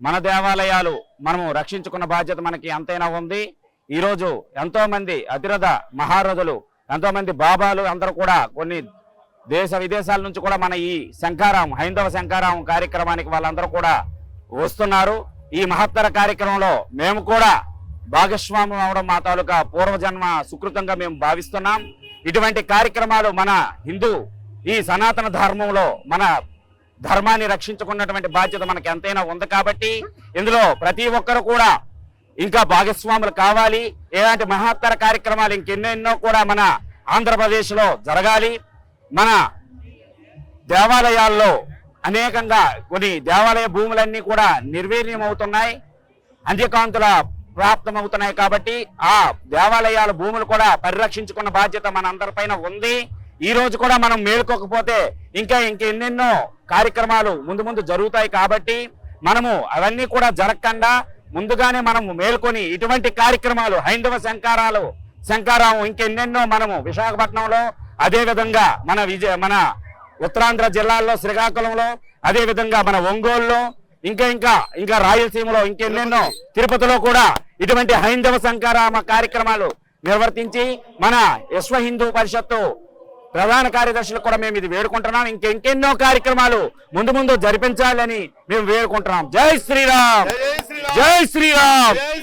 మన దేవాలయాలు మనము రక్షించుకున్న బాధ్యత మనకి ఎంతైనా ఉంది. ఈరోజు ఎంతోమంది అతిరథ మహారథులు ఎంతోమంది బాబాలు అందరూ కూడా కొన్ని దేశ విదేశాల నుంచి కూడా మన ఈ శంకారాం హైందవ శంకారాం కార్యక్రమానికి వాళ్ళందరూ కూడా వస్తున్నారు. ఈ మహత్తర కార్యక్రమంలో మేము కూడా భాగస్వామ్యం అవడం మా తాలూకా పూర్వజన్మ సుకృతంగా మేము భావిస్తున్నాం. ఇటువంటి కార్యక్రమాలు మన హిందూ ఈ సనాతన ధర్మంలో మన ధర్మాన్ని రక్షించుకున్నటువంటి బాధ్యత మనకి ఎంతైనా ఉంది కాబట్టి ఇందులో ప్రతి ఒక్కరు కూడా ఇంకా భాగస్వాములు కావాలి. ఇలాంటి మహత్తర కార్యక్రమాలు ఇంకెన్నెన్నో కూడా మన ఆంధ్రప్రదేశ్లో జరగాలి. మన దేవాలయాల్లో అనేకంగా కొన్ని దేవాలయ భూములన్నీ కూడా నిర్వీర్యం అవుతున్నాయి అంత్యకాంతుల ప్రాప్తమవుతున్నాయి కాబట్టి ఆ దేవాలయాల భూములు కూడా పరిరక్షించుకున్న బాధ్యత మన అందరిపైన ఉంది. ఈ రోజు కూడా మనం మేలుకోకపోతే ఇంకా ఇంకెన్నెన్నో కార్యక్రమాలు ముందు ముందు జరుగుతాయి కాబట్టి మనము అవన్నీ కూడా జరగకుండా ముందుగానే మనము మేల్కొని ఇటువంటి కార్యక్రమాలు హైందవ శంకారాలు శంకారాము ఇంకెన్నెన్నో మనము విశాఖపట్నంలో అదేవిధంగా మన విజయ మన ఉత్తరాంధ్ర జిల్లాల్లో శ్రీకాకుళంలో అదేవిధంగా మన ఒంగోలులో ఇంకా ఇంకా ఇంకా రాయలసీమలో ఇంకెన్నెన్నో తిరుపతిలో కూడా ఇటువంటి హైందవ సంకారామ కార్యక్రమాలు నిర్వర్తించి మన విశ్వ హిందూ పరిషత్తు ప్రధాన కార్యదర్శులు కూడా మేము ఇది వేడుకుంటున్నాం. ఇంక ఇంకెన్నో కార్యక్రమాలు ముందు ముందు జరిపించాలని మేము వేడుకుంటున్నాం. జై శ్రీరామ్! జై శ్రీరామ్!